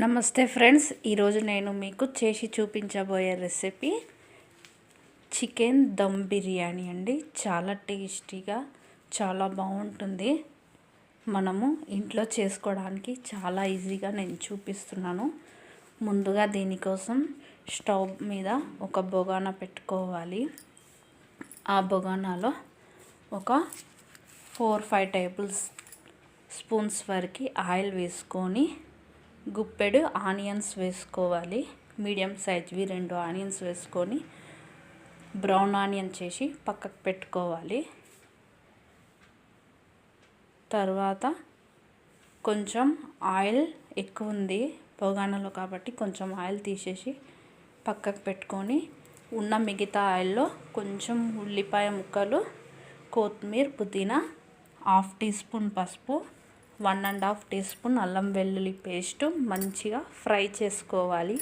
నమస్తే ఫ్రెండ్స్ ఈరోజు నేను మీకు చేసి చూపించబోయే రెసిపీ చికెన్ దమ్ బిర్యానీ అండి. చాలా టేస్టీగా చాలా బాగుంటుంది. మనము ఇంట్లో చేసుకోవడానికి చాలా ఈజీగా నేను చూపిస్తున్నాను. ముందుగా దీనికోసం స్టవ్ మీద ఒక బొగాన పెట్టుకోవాలి. ఆ బొగానాలో ఒక ఫోర్ ఫైవ్ టేబుల్స్ స్పూన్స్ వరకు ఆయిల్ వేసుకొని గుప్పెడు ఆనియన్స్ వేసుకోవాలి. మీడియం సైజ్వి రెండు ఆనియన్స్ వేసుకొని బ్రౌన్ ఆనియన్ చేసి పక్కకు పెట్టుకోవాలి. తర్వాత కొంచెం ఆయిల్ ఎక్కువ ఉంది పొగానలో కాబట్టి కొంచెం ఆయిల్ తీసేసి పక్కకు పెట్టుకొని ఉన్న మిగతా ఆయిల్లో కొంచెం ఉల్లిపాయ ముక్కలు కొత్తిమీర పుదీనా హాఫ్ టీ స్పూన్ పసుపు one and half teaspoon అల్లం వెల్లుల్లి పేస్ట్ మంచిగా ఫ్రై చేసుకోవాలి.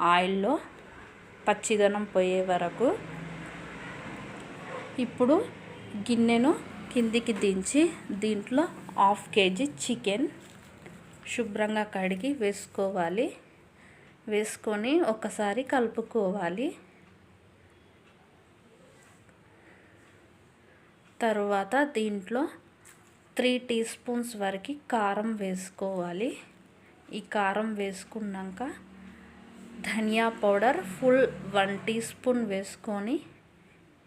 ఆయిల్లో పచ్చిదనం పోయే వరకు ఇప్పుడు గిన్నెను కిందికి దించి దీంట్లో హాఫ్ కేజీ చికెన్ శుభ్రంగా కడిగి వేసుకోవాలి. వేసుకొని ఒకసారి కలుపుకోవాలి. తరువాత దీంట్లో త్రీ టీ స్పూన్స్ వరకు కారం వేసుకోవాలి. ఈ కారం వేసుకున్నాక ధనియా powder full one teaspoon వేసుకొని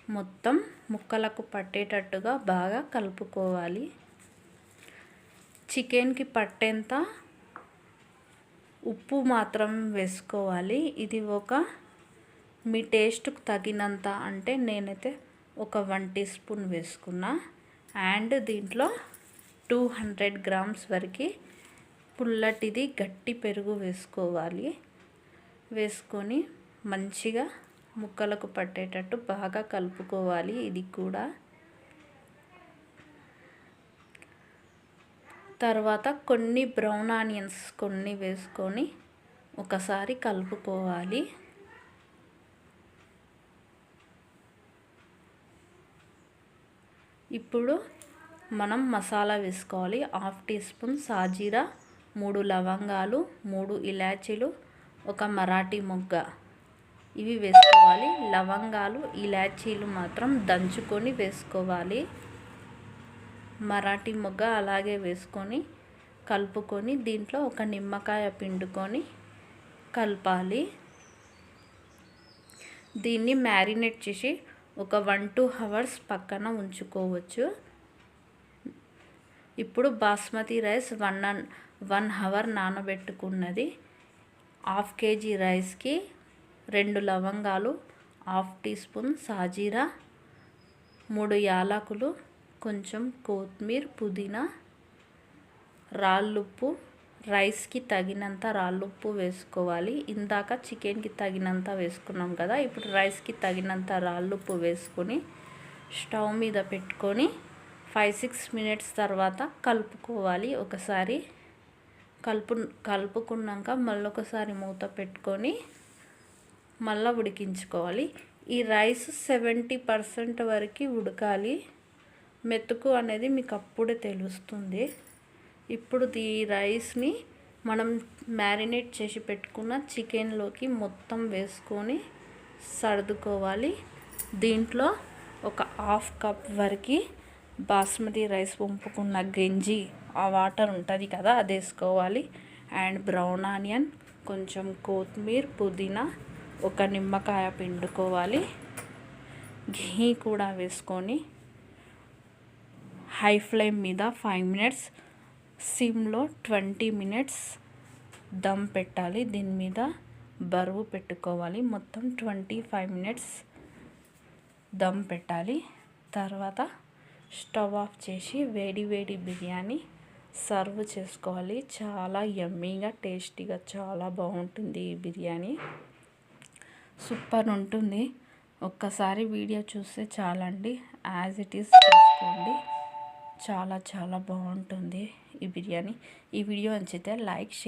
మొత్తం ముక్కలకు పట్టేటట్టుగా బాగా కలుపుకోవాలి. చికెన్కి పట్టేంత ఉప్పు మాత్రం వేసుకోవాలి. ఇది ఒక మీ టేస్ట్కి తగినంత అంటే నేనైతే ఒక వన్ టీ స్పూన్ వేసుకున్నా. అండ్ దీంట్లో టూ హండ్రెడ్ గ్రామ్స్ వరకు పుల్లటిది గట్టి పెరుగు వేసుకోవాలి. వేసుకొని మంచిగా ముక్కలకు పట్టేటట్టు బాగా కలుపుకోవాలి. ఇది కూడా. తర్వాత కొన్ని బ్రౌన్ ఆనియన్స్ కొన్ని వేసుకొని ఒకసారి కలుపుకోవాలి. ఇప్పుడు మనం మసాలా వేసుకోవాలి. హాఫ్ టీ స్పూన్ సాజీరా మూడు లవంగాలు మూడు ఇలాచీలు ఒక మరాఠీ మొగ్గ. ఇవి వేసుకోవాలి. లవంగాలు ఇలాచీలు మాత్రం దంచుకొని వేసుకోవాలి. మరాఠీ మొగ్గ అలాగే వేసుకొని కలుపుకొని దీంట్లో ఒక నిమ్మకాయ పిండుకొని కలపాలి. దీన్ని మ్యారినేట్ చేసి ఒక వన్ టూ అవర్స్ పక్కన ఉంచుకోవచ్చు. ఇప్పుడు basmati rice one and one hour నానబెట్టుకున్నది. Half KG రైస్కి రెండు లవంగాలు హాఫ్ టీ స్పూన్ సాజీరా మూడు యాలకులు కొంచెం కొత్తిమీర పుదీనా రాళ్ళుప్పు. రైస్కి తగినంత రాళ్ళుప్పు వేసుకోవాలి. ఇందాక చికెన్కి తగినంత వేసుకున్నాం కదా ఇప్పుడు రైస్కి తగినంత రాళ్ళుప్పు వేసుకొని స్టవ్ మీద పెట్టుకొని ఫైవ్ సిక్స్ మినిట్స్ తర్వాత కలుపుకోవాలి. ఒకసారి కలుపు కలుపుకున్నాక మళ్ళీ ఒకసారి మూత పెట్టుకొని మళ్ళీ ఉడికించుకోవాలి. ఈ రైస్ సెవెంటీ పర్సెంట్ వరకు ఉడకాలి. మెతుకు అనేది మీకు అప్పుడే తెలుస్తుంది. ఇప్పుడు ఈ రైస్ని మనం మ్యారినేట్ చేసి పెట్టుకున్న చికెన్లోకి మొత్తం వేసుకొని సర్దుకోవాలి. దీంట్లో ఒక హాఫ్ కప్ వరకు బాస్మతి రైస్ వంపుకున్న గంజి ఆ వాటర్ ఉంటుంది కదా అది వేసుకోవాలి. అండ్ బ్రౌన్ ఆనియన్ కొంచెం కొత్తిమీర పుదీనా ఒక నిమ్మకాయ పిండుకోవాలి. ఘీ కూడా వేసుకొని హై ఫ్లేమ్ మీద ఫైవ్ మినిట్స్ సిమ్లో ట్వంటీ మినిట్స్ దమ్ పెట్టాలి. దీని మీద బరువు పెట్టుకోవాలి. మొత్తం ట్వంటీ ఫైవ్ మినిట్స్ దమ్ పెట్టాలి. తర్వాత స్టవ్ ఆఫ్ చేసి వేడి వేడి బిర్యానీ సర్వ్ చేసుకోవాలి. చాలా యమ్మీగా టేస్టీగా చాలా బాగుంటుంది ఈ బిర్యానీ. సూపర్ ఉంటుంది. ఒక్కసారి వీడియో చూస్తే చాలండి. యాజ్ ఇట్ ఈస్ చేసుకోండి. చాలా చాలా బాగుంటుంది ఈ బిర్యానీ. ఈ వీడియో నచ్చితే లైక్ షేర్